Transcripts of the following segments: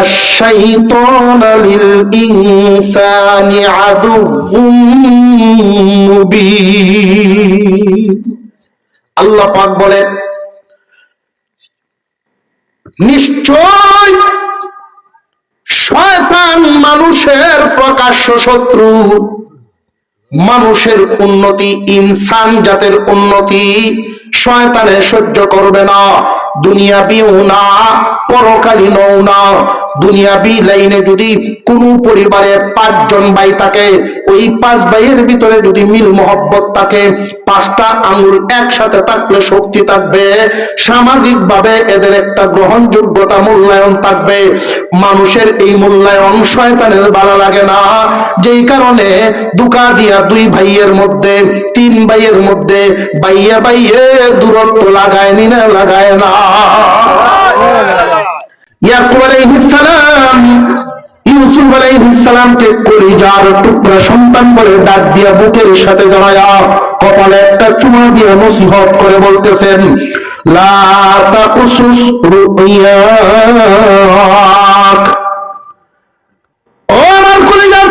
الشيطان للإنسان عدو مبين আল্লাহ পাক বলেন নিশ্চয় শয়তান মানুষের প্রকাশ্য শত্রু মানুষের উন্নতি ইনসান জাতের উন্নতি শয়তানে সহ্য করবে না দুনিয়াবিও না পরকালীনও না দুনিয়াবি লাইনে যদি কোন পরিবারে পাঁচজন ভাই থাকে, ওই পাঁচ ভাইয়ের ভিতরে যদি মিল মহব্বত থাকে, পাঁচটা আঙুল একসাথে থাকলে শক্তি থাকবে সামাজিক ভাবে এদের একটা গ্রহণযোগ্যতা মূল্যায়ন থাকবে। মানুষের এই মূল্যায়ন শয়তানের ভালো লাগে না। যেই কারণে দুকা দিয়া দুই ভাইয়ের মধ্যে, তিন ভাইয়ের মধ্যে বাইয়ে বাইয়ে দূরত্ব লাগায় নি না, লাগায় না। ইয়াকুব আলাইহিস করে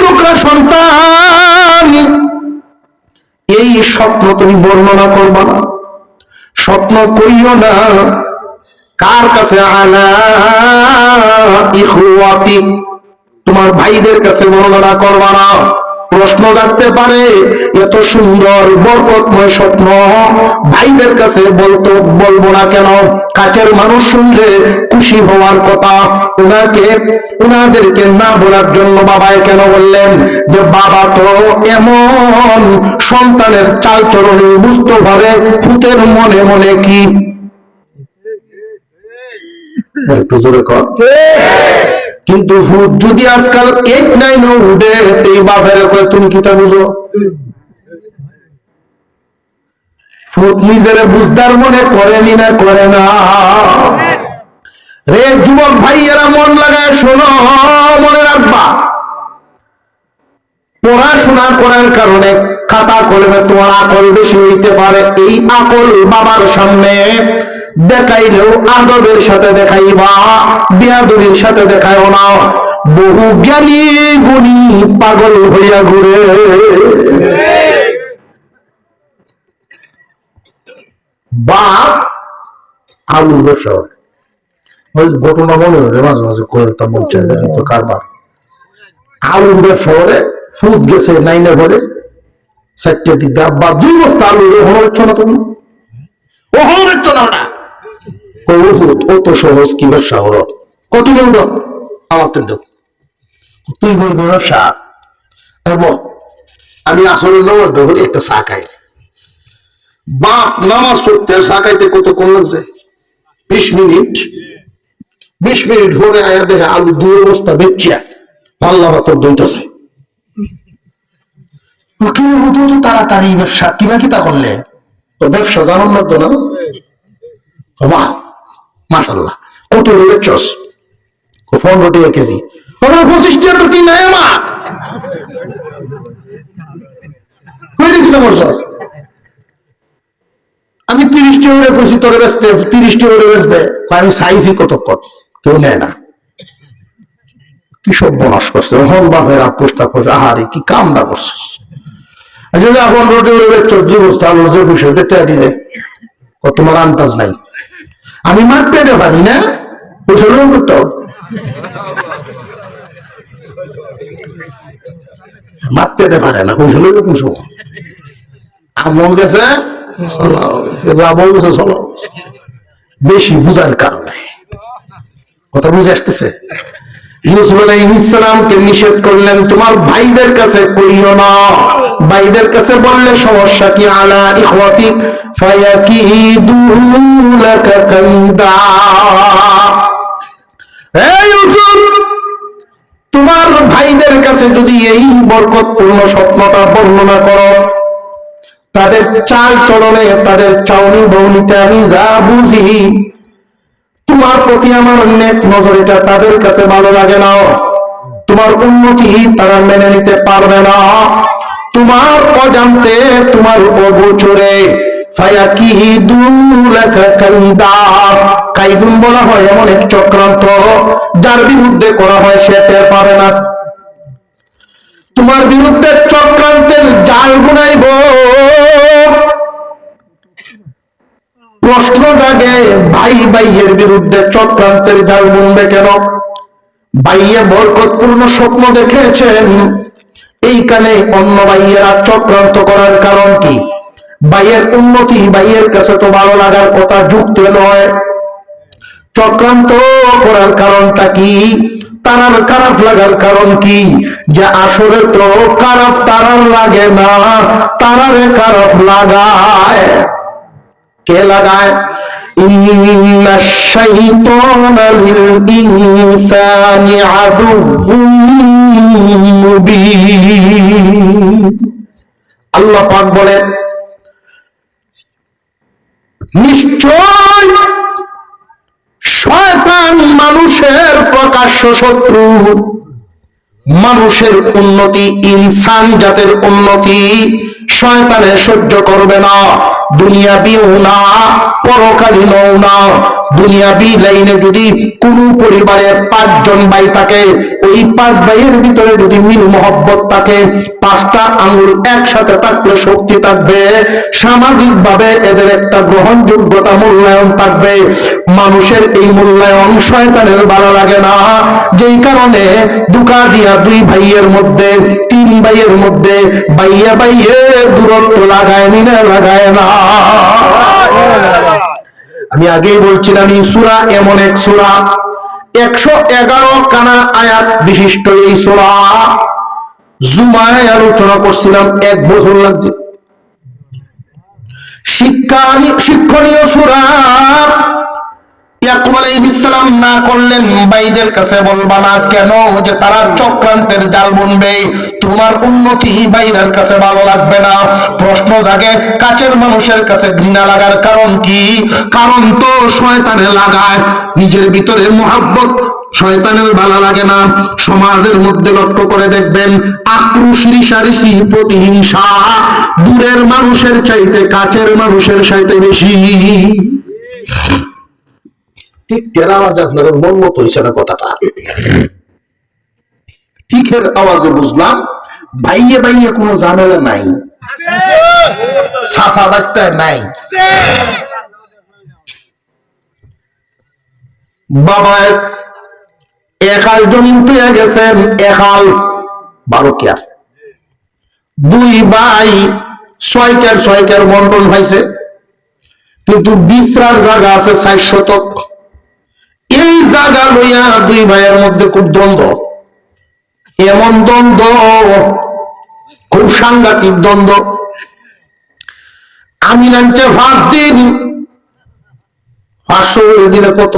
টুকরা সন্তান এই স্বপ্ন তুমি বর্ণনা করবা না স্বপ্ন কইও না। কার কাছে ইখওয়াতি? তোমার ভাইদের কাছে বর্ণনা করবা না। প্রশ্ন রাখতে পারে, এত সুন্দর, বরকতময় স্বপ্ন। ভাইদের কাছে বলতো, বলব না কেন? কাছের মানুষ শুনলে খুশি হওয়ার কথা। ওনাকে, ওনাদেরকে না বলার জন্য বাবায় কেন বললেন? যে বাবা তো এমন সন্তানের চাল চরণে বুঝতে পারে ভূতের মনে মনে কি কর। কিন্তু ভূত যদি আজকাল এইট নাইন উঠে এই বাপের কয়, তুমি কিটা বুঝো? ভূত নিজের বুঝদার মনে করেনি না, করে না। রে যুবক ভাইয়েরা, মন লাগায় শোনো, মনে রাখবা। পড়াশোনা করার কারণে খাতা কলমে তোমার আকল বেশি হইতে পারে। এই আকল বাবার সামনে দেখাইলেও আদবের সাথে দেখাইবা, বিয়াদবির সাথে দেখাইও না। বহু জ্ঞানী গুণী পাগল হইয়া ঘুরে। বাপ আলুর ব্যবসা ওই ঘটনা মনে হয় মাঝে মাঝে কোয়েলতাম মন চাই তো কারবার। আলুর ব্যবসা ফুট গেছে, নাইনে ভরে। চারটে দিক দিয়ে আব্বা দুই বস্তা আলু ওহনো হচ্ছে না তুমি? ওহনো হচ্ছে না ওটা। ও হুত ও তো সহজ কি ব্যবসা কত আমার তো দেব তুই আমি আসলে একটা চা খাই। বাপ নামাজ পড়তে, চা খাইতে লাগছে? বিশ মিনিট। বিশ মিনিট আয়া দেখে আলু দুই বস্তা বেচিয়া পাল্লা ভাতর দুইটাছে উকিল মতো তো তাড়াতাড়ি ব্যবসা কিনা কিতা করলে? তো ব্যবসা জানান লাগতো না? বাহ মাশাল্লাহ কত হলে চস পনেরো টাকা কেজি। পনেরো পঁচিশ টাকা কি নাই আমার? আমি তিরিশ টাকা বেশি তোরে বেচতে তিরিশ টাকা বেচবে। আমি সাইজই কতক্ষণ? কেউ নেয় না। কি সব বনাস করছে? হন বাপের আপোষটা করছে। আহারে, কি কামটা করছে? আচ্ছা এখন রোডে চোদ্দ বস্তা আলু যে দেখতে দিলে কত তোমার আন্দাজ নাই। আমি মাঠ পেতে পারি, না। মাঠ পেতে পারে না লোক পুষো আমল গেছে চলাও গেছে গেছে। বেশি বুঝার কারণে। কথা বুঝে আসতেছে? ইউসুফ আলাইহিসসালামকে নিষেধ করলেন, তোমার ভাইদের কাছে কইও না। ভাইদের কাছে বললে সমস্যা কি? আলা ইখওয়াতি ফায়াকিদু কাইদা। হে ইউসুফ, তোমার ভাইদের কাছে যদি এই বরকতপূর্ণ স্বপ্নটা বর্ণনা করো, তাদের চাল চরণে তাদের চাউনি বৌনিতে আমি যা বুঝি, তোমার প্রতি আমার নেক নজর এটা তাদের কাছে ভালো লাগে না। তোমার উন্নতি তারা মেনে নিতে পারবে না। তোমার অজান্তে তোমার অগোচরে। বলা হয় এমন এক চক্রান্ত, যার বিরুদ্ধে করা হয় সে টের পাবে না। তোমার বিরুদ্ধে চক্রান্তের জাল বুনাইব প্রশ্ন জাগে, ভাই ভাইয়ের বিরুদ্ধে চক্রান্তের জাল বুনবে কেন? ভাইয়ে বরকতপূর্ণ স্বপ্ন দেখেছেন। এইখানে অন্য ভাইয়েরা চক্রান্ত করার কারণ কি? ভাইয়ের উন্নতি, ভাইয়ের কাছে তো ভালো লাগার কথা যুক্ত নয়। চক্রান্ত করার কারণটা কি? তারার খারাপ লাগার কারণ কি? যে আসলে তো খারাপ তারার লাগে না, তারারে খারাপ লাগায়। কে লাগায়? আল্লাহ পাক নিশ্চয় শয়তান মানুষের প্রকাশ্য শত্রু মানুষের উন্নতি ইনসান জাতের উন্নতি শয়তানে সহ্য করবে না। দুনিয়াবিও না পরকালীনও না। দুনিয়াবি লাইনে যদি কোন পরিবারের পাঁচজন ভাই থাকে, ওই পাঁচ ভাইয়ের ভিতরে যদি মিল মহব্বত থাকে, পাঁচটা আঙুল একসাথে থাকলে শক্তি থাকবে সামাজিক ভাবে এদের একটা গ্রহণযোগ্যতা মূল্যায়ন থাকবে। মানুষের এই মূল্যায়ন শয়তানের ভালো লাগে না। যেই কারণে দুকা দিয়া দুই ভাইয়ের মধ্যে, তিন ভাইয়ের মধ্যে, ভাইয়া ভাইয়ে দূরত্ব লাগায় নিনে লাগায় না। আমি আগেই বলছিলাম, এই সুরা এমন এক সুরা। একশো এগারো কানা আয়াত বিশিষ্ট এই সুরা। জুমায় আলোচনা করছিলাম, এক বছর লাগছে। শিক্ষা শিক্ষণীয় সুরা। প্রশ্ন জাগে, কাছের মানুষের কাছে ঘৃণা লাগার কারণ কি? কারণ তো শয়তানে লাগায়, নিজের ভিতরে শয়তানের ভালো লাগে না। সমাজের মধ্যে লক্ষ্য করে দেখবেন, আক্রোশ প্রতিহিংসা দূরের মানুষের চাইতে কাছের মানুষের চাইতে বেশি। ঠিক তের আওয়াজে আপনাদের মন মতো হয়েছে না কথাটা। ঠিকের আওয়াজে বুঝলাম বাইয়ে বাইয়ে কোনো ঝামেলা নাই। সাসা বাস্তায় নাই। বাবা একাল জমিন পেয়ে গেছেন একাল বারো কেয়ার। দুই ভাই ছয়কের ছয়কের বন্টন হয়েছে। কিন্তু বিশ্রার জায়গা আছে ষাট শতক। এই জায়গা লইয়া দুই ভাইয়ের মধ্যে খুব দ্বন্দ্ব। এমন দ্বন্দ্ব, খুব সাংঘাতিক দ্বন্দ্ব। আমি নামছে ফার্স্ট দিন পাঁচশো দিনে কত?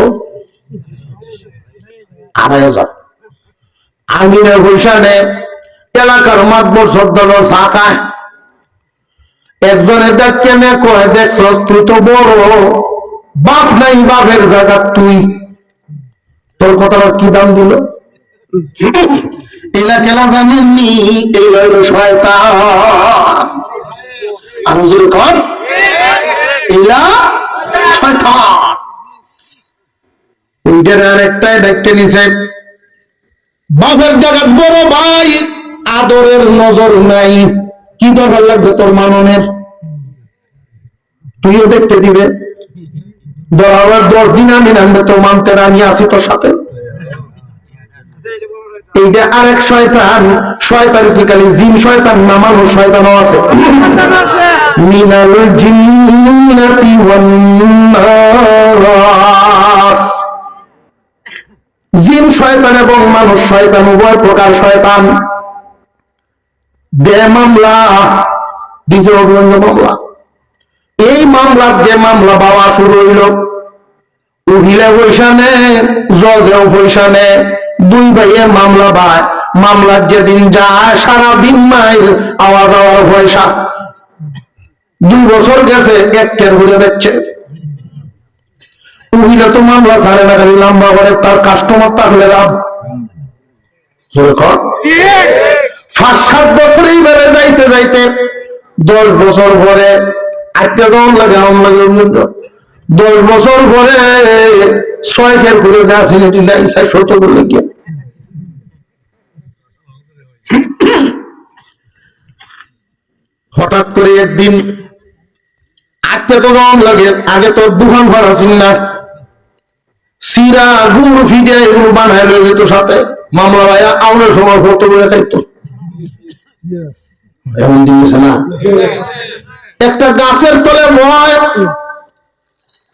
আড়াই হাজার। আমিনের পয়সানে এলাকার মাতবর সর্দার চা খায় একজনের দেখ কেনে কয়, দেখছস, তুই তো বড়। বাপ নাই, বাপের জায়গা তুই। তোর কথাটা কি দাম দিল? এলা জানেননি এই শয়তান। আমি জোরে কর, এলা শয়তান। ওইটার আর একটাই দেখতে নিছে, বাপের জায়গা বড় ভাই, আদরের নজর নাই। কি দরকার লাগছে তোর মাননের? তুইও দেখতে দিবে। ধরাবার দশ দিন আমি নামবে তো মানতে আমি আছি তোর সাথে। এইটা আরেক শয়তান শয়তান জিন শয়তান শয়তানও আছে? মিনাল জিন্নাতি জিন শয়তান এবং মানুষ শয়তান, উভয় প্রকার শয়তান। দে মামলা দিছে অভিযোগ মামলা। এই মামলার যে মামলা বাবা শুরু হইল উহিলে পয়সানে জজেও পয়সানে দুই ভাইয়ে মামলা পায় মামলার যেদিন যায় সারা দিন মাইল আওয়াজ আওয়াজ পয়সা দুই বছর গেছে একটের ঘুরে বেচছে উহিলে তো মামলা ছাড়ে না খালি লম্বা করে তার কাস্টমার থাকলে লাভ পাঁচ সাত বছর এইভাবে যাইতে যাইতে দশ বছর পরে আটটা জন লাগে আম লাগে দশ বছর পরে ছয় করে যা নাই সাই শত করলে কি হঠাৎ করে একদিন আটটা তো জন লাগে আগে তো দোকান ভাড়া ছিল না। সিরা গুড় ফিটে এগুলো বানায় লয়ে যেত সাথে। মামলা ভাইয়া আউনের সময় ফটো বয়ে খাইতো। এমন দিয়েছে না। একটা গাছের তলে ভয়।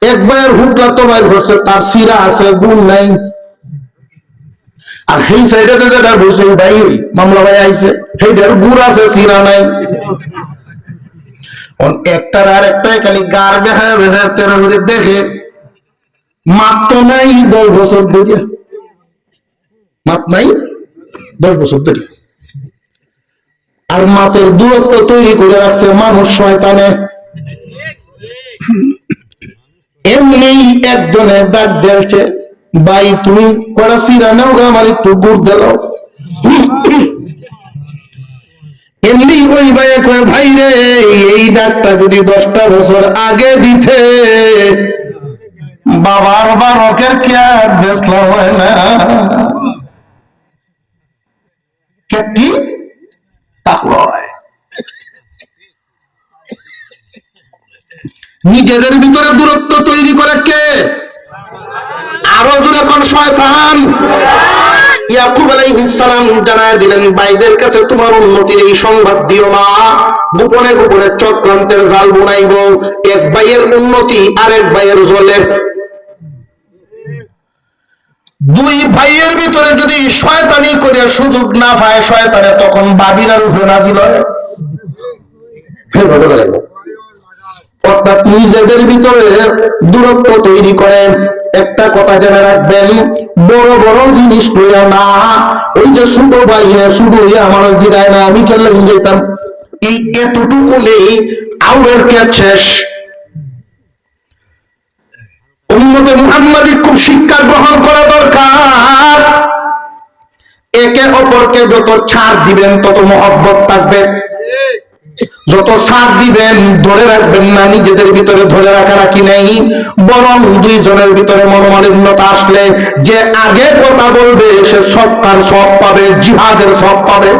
একবার হুকলা তো বাইর তার সিরা আছে, গুণ নাই। আর সেই সাইডে যেটা বসে ভাই, মামলা ভাই আইছে, সেইটার গুড় আছে সিরা নাই। একটার আর একটাই খালি গার বেহা বেহা তেরো দেখে, মাপ নাই দশ বছর ধরে মাপ নাই দশ বছর ধরে আর মাপের দূরত্ব তৈরি করে রাখছে মানুষ শয়তানে। এমনি একজনের ডাক দিয়েছে ভাই, তুমি কড়া সিরা নাও গা, আমার একটু গুড় দিল এমনি ওই ভাইয়ে কয়, ভাই রে, এই ডাকটা যদি দশটা বছর আগে দিতে, বাবার বারকের কেয়ার বেসলা হয় না। কেটি নিজেদের ভিতরে দূরত্ব তৈরি করে কে? আরও জোরে কোন শয়তান। ইয়াকুব জানায় দিলেন, ভাইদের কাছে তোমার উন্নতির এই সংবাদ দিও না। গোপনে গোপনে চক্রান্তের জাল বুনাইব। এক ভাইয়ের উন্নতি আরেক ভাইয়ের জলে। দুই ভাইয়ের ভিতরে যদি শয়তানি করে সুযোগ না পায়, শয়তানে তখন বাবিরার উপরে নাজিল হয়। অর্থাৎ নিজেদের ভিতরে দূরত্ব তৈরি করে। একটা কথা জেনে রাখবেন, বড় বড় জিনিস লইয়া না, ওই যে ছোট ভাই শুধু আমার জিরায় না, আমি খেলে যেতাম এই এতটুকু নেই আউরের কে শেষ। উন্মতে মুহাম্মাদি খুব শিক্ষা গ্রহণ করা দরকার। একে অপরকে যত ছাড় দিবেন, তত মহব্বত থাকবে। যত সাথ দিবেন, ধরে রাখবেন না, নিজেদের ভিতরে ধরে রাখা রাখি নেই। বরং দুইজনের ভিতরে মনোমালিন্যতা আসলে, যে আগে কথা বলবে, সে সব তার সব পাবে, জিহাদের সব পাবে।